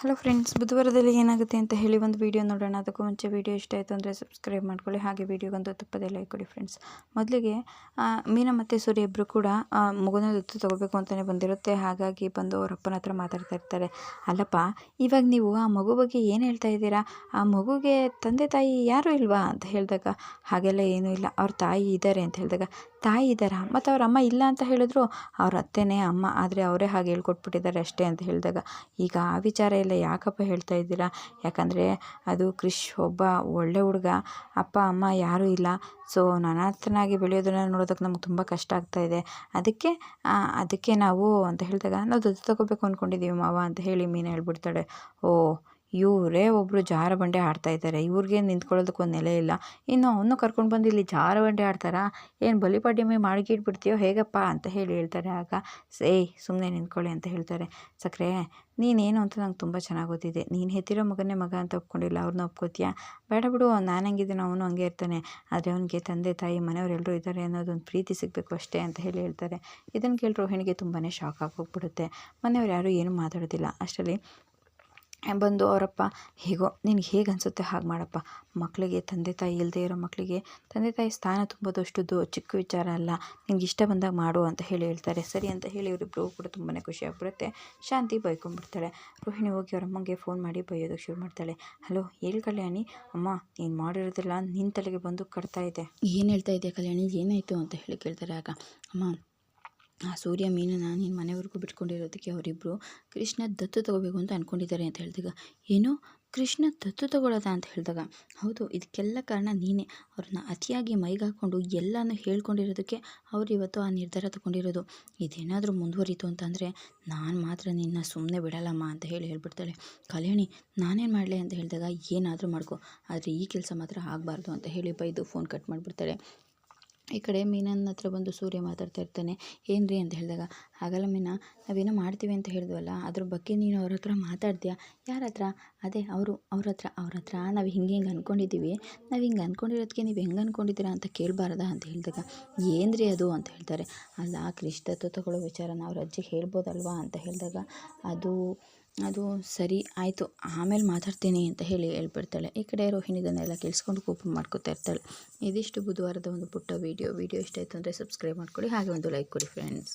Hello friends ಬುಧವಾರದಲ್ಲಿ ಏನಾಗುತ್ತೆ ಅಂತ ಹೇಳಿ ಒಂದು ವೀಡಿಯೋ ನೋಡೋಣ. ಅದಕ್ಕೂ ಮುಂಚೆ ವೀಡಿಯೋ ಇಷ್ಟ ಆಯಿತು ಅಂದರೆ ಸಬ್ಸ್ಕ್ರೈಬ್ ಮಾಡ್ಕೊಳ್ಳಿ. ಹಾಗೆ ವೀಡಿಯೋಗೊಂದು ತುಪ್ಪದೇ ಲೈಕ್ ಕೊಡಿ ಫ್ರೆಂಡ್ಸ್ ಮೊದಲಿಗೆ ಮೀನಾ ಮತ್ತು ಸೂರ್ಯ ಇಬ್ಬರು ಕೂಡ ಮಗುನ ದತ್ತು ತಗೋಬೇಕು ಅಂತಲೇ ಬಂದಿರುತ್ತೆ. ಹಾಗಾಗಿ ಬಂದು ಅವ್ರ ಅಪ್ಪನ ಹತ್ರ ಮಾತಾಡ್ತಾ ಇರ್ತಾರೆ. ಅಲ್ಲಪ್ಪ, ಇವಾಗ ನೀವು ಆ ಮಗು ಬಗ್ಗೆ ಏನು ಹೇಳ್ತಾ ಇದ್ದೀರಾ? ಆ ಮಗುಗೆ ತಂದೆ ತಾಯಿ ಯಾರೂ ಇಲ್ವಾ? ಅಂತ ಹೇಳಿದಾಗ, ಹಾಗೆಲ್ಲ ಏನೂ ಇಲ್ಲ. ಅವ್ರ ತಾಯಿ ಇದ್ದಾರೆ ಅಂತ ಹೇಳಿದಾಗ ತಾಯಿ ಇದ್ದಾರೆ? ಮತ್ತು ಅವ್ರ ಅಮ್ಮ ಇಲ್ಲ ಅಂತ ಹೇಳಿದ್ರು ಅವ್ರ ಅತ್ತೆನೇ ಅಮ್ಮ, ಆದರೆ ಅವರೇ ಹಾಗೆ ಹೇಳ್ಕೊಟ್ಬಿಟ್ಟಿದ್ದಾರೆ ಅಷ್ಟೇ ಅಂತ ಹೇಳಿದಾಗ. ಈಗ ಆ ವಿಚಾರ ಎಲ್ಲ ಯಾಕಪ್ಪ ಹೇಳ್ತಾ ಇದ್ದೀರಾ? ಯಾಕಂದರೆ ಅದು ಕ್ರಿಶ್ ಒಬ್ಬ ಒಳ್ಳೆ ಹುಡುಗ, ಅಪ್ಪ, ಅಮ್ಮ ಯಾರೂ ಇಲ್ಲ. ಸೊ ಅನಾಥನಾಗಿ ಬೆಳೆಯೋದನ್ನು ನೋಡೋದಕ್ಕೆ ನಮ್ಗೆ ತುಂಬ ಕಷ್ಟ ಆಗ್ತಾ ಇದೆ. ಅದಕ್ಕೆ ಅದಕ್ಕೆ ನಾವು ಅಂತ ಹೇಳಿದಾಗ, ನಾವು ದತ್ತು ತಗೋಬೇಕು ಅಂದ್ಕೊಂಡಿದ್ದೀವಿ ಮಾವ ಅಂತ ಹೇಳಿ ಮೀನು ಹೇಳ್ಬಿಡ್ತಾಳೆ. ಓ ಇವರೇ ಒಬ್ಬರು ಜಾರ ಬಂಡೆ ಆಡ್ತಾ ಇದ್ದಾರೆ. ಇವ್ರಿಗೆ ನಿಂತ್ಕೊಳ್ಳೋದಕ್ಕೆ ಒಂದು ನೆಲೆ ಇಲ್ಲ. ಇನ್ನು ಅವನು ಕರ್ಕೊಂಡು ಬಂದು ಇಲ್ಲಿ ಜಾರ ಬಂಡೆ ಆಡ್ತಾರಾ? ಏನು ಬಲಿಪಾಡ್ಯಮಿ ಮಾಡಿಗಿಟ್ಬಿಡ್ತೀಯೋ ಹೇಗಪ್ಪ ಅಂತ ಹೇಳಿ ಹೇಳ್ತಾರೆ. ಆಗ ಸೇ ಸುಮ್ಮನೆ ನಿಂತ್ಕೊಳ್ಳಿ ಅಂತ ಹೇಳ್ತಾರೆ. ಸಕ್ಕರೆ ನೀನೇನು ಅಂತ ನಂಗೆ ತುಂಬ ಚೆನ್ನಾಗಿ ಗೊತ್ತಿದೆ. ನೀನು ಹೆತ್ತಿರೋ ಮಗನೇ ಮಗ ಅಂತ ಒಪ್ಕೊಂಡಿಲ್ಲ. ಅವ್ರನ್ನ ಒಪ್ಕೋತೀಯಾ? ಬೇಡ ಬಿಡು, ನಾನು ಹಂಗಿದ್ದೀನಿ, ಅವನು ಹಂಗೆ ಇರ್ತಾನೆ. ಆದರೆ ಅವನಿಗೆ ತಂದೆ, ತಾಯಿ ಮನೆಯವರೆಲ್ಲರೂ ಇದ್ದಾರೆ ಅನ್ನೋದೊಂದು ಪ್ರೀತಿ ಸಿಗಬೇಕು ಅಷ್ಟೇ ಅಂತ ಹೇಳಿ ಹೇಳ್ತಾರೆ. ಇದನ್ನು ಕೇಳಿ ರೋಹಿಣಿಗೆ ತುಂಬಾ ಶಾಕ್ ಆಗೋಗ್ಬಿಡುತ್ತೆ ಮನೆಯವ್ರು ಯಾರೂ ಏನೂ ಮಾತಾಡೋದಿಲ್ಲ. ಅಷ್ಟರಲ್ಲಿ ಬಂದು, ಅವರಪ್ಪ, ಹೇಗೋ, ನಿನಗೆ ಹೇಗೆ ಅನಿಸುತ್ತೆ ಹಾಗೆ ಮಾಡಪ್ಪ. ಮಕ್ಕಳಿಗೆ, ತಂದೆ ತಾಯಿ ಇಲ್ಲದೆ ಇರೋ ಮಕ್ಕಳಿಗೆ ತಂದೆ ತಾಯಿ ಸ್ಥಾನ ತುಂಬೋದಷ್ಟು ದೊ ಚಿಕ್ಕ ವಿಚಾರ ಅಲ್ಲ. ನಿನಗೆ ಇಷ್ಟ ಬಂದಾಗ ಮಾಡು ಅಂತ ಹೇಳಿ ಹೇಳ್ತಾರೆ. ಸರಿ ಅಂತ ಹೇಳಿ ಇವರಿಬ್ಬರು ಕೂಡ ತುಂಬಾ ಖುಷಿ ಆಗ್ಬಿಡುತ್ತೆ. ಶಾಂತಿ ಬೈಕೊಂಡ್ಬಿಡ್ತಾಳೆ. ರೋಹಿಣಿ ಹೋಗಿ ಅವ್ರ ಅಮ್ಮಂಗೆ ಫೋನ್ ಮಾಡಿ ಬೈಯೋದಕ್ಕೆ ಶುರು ಮಾಡ್ತಾಳೆ. ಹಲೋ, ಹೇಳಿ ಕಲ್ಯಾಣಿ. ಅಮ್ಮ, ನೀನು ಮಾಡಿರೋದಿಲ್ಲ. ನಿನ್ನ ತಲೆಗೆ ಬಂದು ಕಟ್ತಾ ಇದೆ. ಏನು ಹೇಳ್ತಾ ಇದೆಯಾ ಕಲ್ಯಾಣಿ? ಏನಾಯಿತು? ಅಂತ ಹೇಳಿ ಕೇಳ್ತಾರೆ ಆಗ. ಅಮ್ಮ ಆ ಸೂರ್ಯ ಮೀನನ್ನ ನೀನು ಮನೆವರೆಗೂ ಬಿಟ್ಕೊಂಡಿರೋದಕ್ಕೆ ಅವರಿಬ್ಬರು ಕೃಷ್ಣ ದತ್ತು ತಗೋಬೇಕು ಅಂತ ಅಂದ್ಕೊಂಡಿದ್ದಾರೆ ಅಂತ ಹೇಳಿದಾಗ, ಏನು? ಕೃಷ್ಣ ದತ್ತು ತಗೊಳ್ಳೋದ ಅಂತ ಹೇಳಿದಾಗ, ಹೌದು, ಇದಕ್ಕೆಲ್ಲ ಕಾರಣ ನೀನೇ. ಅವ್ರನ್ನ ಅತಿಯಾಗಿ ಮೈಗಾಕೊಂಡು ಎಲ್ಲನೂ ಹೇಳ್ಕೊಂಡಿರೋದಕ್ಕೆ ಅವ್ರು ಇವತ್ತು ಆ ನಿರ್ಧಾರ ತಗೊಂಡಿರೋದು. ಇದೇನಾದರೂ ಮುಂದುವರಿತು ಅಂತಂದರೆ ನಾನು ಮಾತ್ರ ನಿನ್ನ ಸುಮ್ಮನೆ ಬಿಡಲ್ಲಮ್ಮ ಅಂತ ಹೇಳಿ ಹೇಳ್ಬಿಡ್ತಾಳೆ. ಕಲ್ಯಾಣಿ, ನಾನೇನು ಮಾಡಲಿ? ಅಂತ ಹೇಳಿದಾಗ, ಏನಾದರೂ ಮಾಡ್ಕೊ. ಆದರೆ ಈ ಕೆಲಸ ಮಾತ್ರ ಆಗಬಾರ್ದು ಅಂತ ಹೇಳಿ ಬೈದು ಫೋನ್ ಕಟ್ ಮಾಡಿಬಿಡ್ತಾಳೆ. ಈ ಕಡೆ ಮೀನನ್ನ ಹತ್ರ ಬಂದು ಸೂರ್ಯ ಮಾತಾಡ್ತಾ ಇರ್ತಾನೆ, ಏನು ಅಂತ ಹೇಳಿದಾಗ, ಹಾಗಲ್ಲ ಮೀನಾ, ನಾವೇನೋ ಮಾಡ್ತೀವಿ ಅಂತ ಹೇಳಿದ್ವಲ್ಲ, ಅದ್ರ ಬಗ್ಗೆ ನೀನು ಅವ್ರ ಹತ್ರ ಮಾತಾಡ್ತೀಯಾ? ಯಾರ ಹತ್ರ? ಅದೇ ಅವರು, ಅವ್ರ ಹತ್ರ ಅವ್ರ ಹತ್ರ, ನಾವು ಹಿಂಗೆ ಹಿಂಗೆ ಅಂದ್ಕೊಂಡಿದ್ದೀವಿ ನಾವು ಹಿಂಗೆ ಅಂದ್ಕೊಂಡಿರೋದಕ್ಕೆ ನೀವು ಹೆಂಗೆ ಅಂದ್ಕೊಂಡಿದ್ದೀರಾ ಅಂತ ಕೇಳಬಾರ್ದಾ ಅಂತ ಹೇಳಿದಾಗ, ಏನು ಅದು ಅಂತ ಹೇಳ್ತಾರೆ. ಅಲ್ಲ ಕೃಷ್ಣ ತಗೊಳ್ಳೋ ವಿಚಾರನ ಅವ್ರ ಅಜ್ಜಿಗೆ ಹೇಳ್ಬೋದಲ್ವಾ ಅಂತ ಹೇಳಿದಾಗ, ಅದು ಅದು ಸರಿ, ಆಯಿತು, ಆಮೇಲೆ ಮಾತಾಡ್ತೀನಿ ಅಂತ ಹೇಳಿ ಹೇಳ್ಬಿಡ್ತಾಳೆ. ಈ ಕಡೆ ರೋಹಿಣಿ ಇದನ್ನೆಲ್ಲ ಕೇಳಿಸ್ಕೊಂಡು ಕೋಪ ಮಾಡ್ಕೊತಾ ಇರ್ತಾಳೆ. ಇದಿಷ್ಟು ಬುಧವಾರದ ಒಂದು ಪುಟ್ಟ ವೀಡಿಯೋ ವೀಡಿಯೋ ಇಷ್ಟ ಆಯಿತು ಅಂದರೆ ಸಬ್ಸ್ಕ್ರೈಬ್ ಮಾಡ್ಕೊಳ್ಳಿ ಹಾಗೆ ಒಂದು ಲೈಕ್ ಕೊಡಿ ಫ್ರೆಂಡ್ಸ್